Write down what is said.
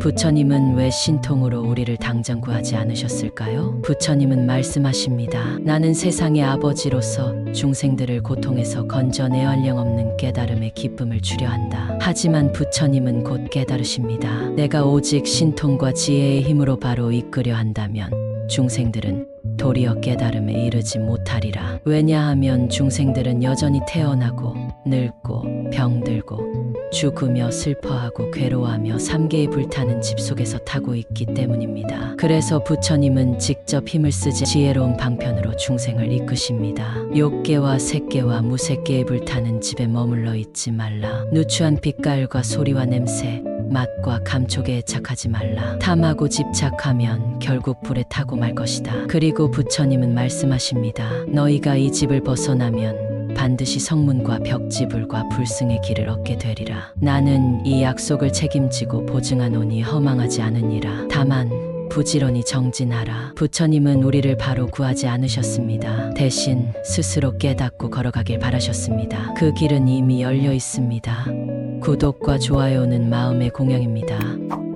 부처님은 왜 신통으로 우리를 당장 구하지 않으셨을까요? 부처님은 말씀하십니다. 나는 세상의 아버지로서 중생들을 고통에서 건져내 얼령없는 깨달음의 기쁨을 주려 한다. 하지만 부처님은 곧 깨달으십니다. 내가 오직 신통과 지혜의 힘으로 바로 이끌려 한다면 중생들은 도리어 깨달음에 이르지 못하리라. 왜냐하면 중생들은 여전히 태어나고 늙고 병들고 죽으며 슬퍼하고 괴로워하며 삼계의 불타는 집 속에서 타고 있기 때문입니다. 그래서 부처님은 직접 힘을 쓰지 지혜로운 방편으로 중생을 이끄십니다. 욕계와 색계와 무색계의 불타는 집에 머물러 있지 말라. 누추한 빛깔과 소리와 냄새, 맛과 감촉에 애착하지 말라. 탐하고 집착하면 결국 불에 타고 말 것이다. 그리고 부처님은 말씀하십니다. 너희가 이 집을 벗어나면 반드시 성문과 벽지불과 불승의 길을 얻게 되리라. 나는 이 약속을 책임지고 보증하노니 허망하지 않으니라. 다만 부지런히 정진하라. 부처님은 우리를 바로 구하지 않으셨습니다. 대신 스스로 깨닫고 걸어가길 바라셨습니다. 그 길은 이미 열려 있습니다. 구독과 좋아요는 마음의 공양입니다.